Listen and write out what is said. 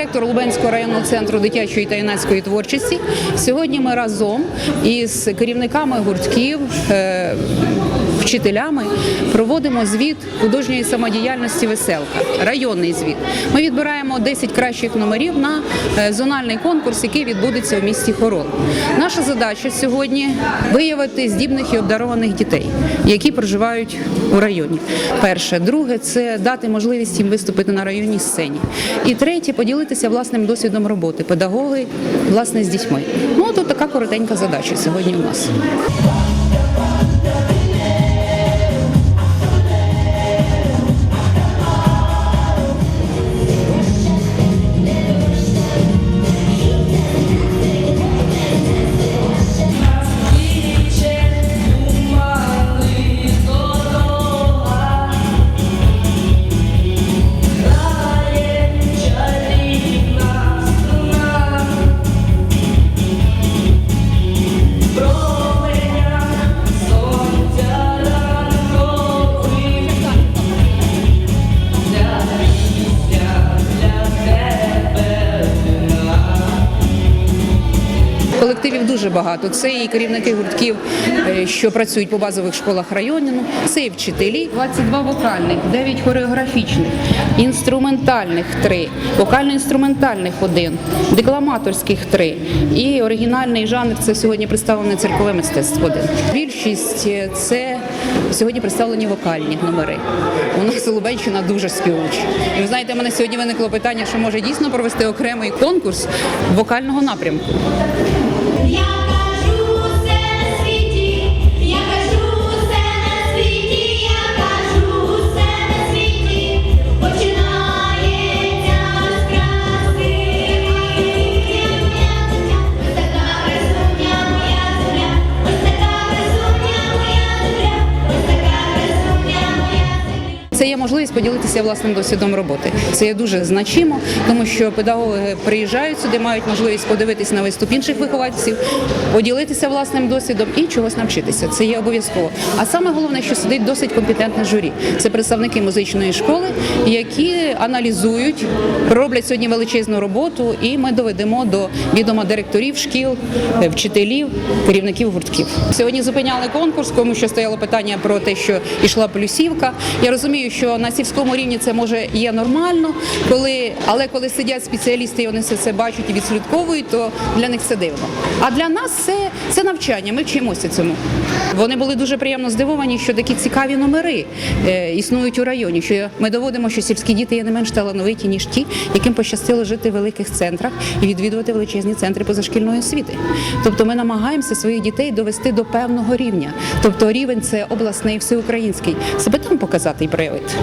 директор Лубенського районного центру дитячої та юнацької творчості. Сьогодні ми разом із керівниками гуртків. Вчителями проводимо звіт художньої самодіяльності веселка, районний звіт. Ми відбираємо 10 кращих номерів на е, зональний конкурс, який відбудеться в місті Хорол. Наша задача сьогодні виявити здібних і обдарованих дітей, які проживають у районі. Перше, друге це дати можливість їм виступити на районній сцені. І третє поділитися власним досвідом роботи, педагоги власне з дітьми. Ну тут така коротенька задача сьогодні у нас. Дуже багато. Це і керівники гуртків, е, що працюють по базових школах району, це і вчителі. 22 вокальних, 9 хореографічних, інструментальних 3, вокально-інструментальних 1, декламаторських 3 і оригінальний жанр це сьогодні представлене циркове мистецтво 1. Більшість е, це сьогодні представлені вокальні номери. У нас Лубенщина дуже співуча. Ви знаєте, мене сьогодні виникло питання, що може дійсно провести окремий конкурс вокального напрямку. Я можливість поділитися власним досвідом роботи. Це є дуже значимо, тому що педагоги приїжджають сюди, мають можливість подивитися на виступ інших вихованців, поділитися власним досвідом і чогось навчитися. Це є обов'язково. А саме головне, що сидить досить компетентне журі. Це представники музичної школи, які аналізують, роблять сьогодні величезну роботу, і ми доведемо до відома директорів шкіл, е, вчителів, керівників гуртків. Сьогодні зупиняли конкурс, тому що стояло питання про те, що йшла плюсівка. Я розумію, що сільському рівні це може є нормально, коли але коли сидять спеціалісти і вони все це бачать і відслідковують, то для них це дивно. А для нас це, це навчання. Ми вчимося цьому. Вони були дуже приємно здивовані, що такі цікаві номери е, існують у районі. Що ми доводимо, що сільські діти є не менш талановиті ніж ті, яким пощастило жити в великих центрах і відвідувати величезні центри позашкільної освіти. Тобто ми намагаємося своїх дітей довести до певного рівня. Тобто рівень це обласний, всеукраїнський. Себе там показати і проявити.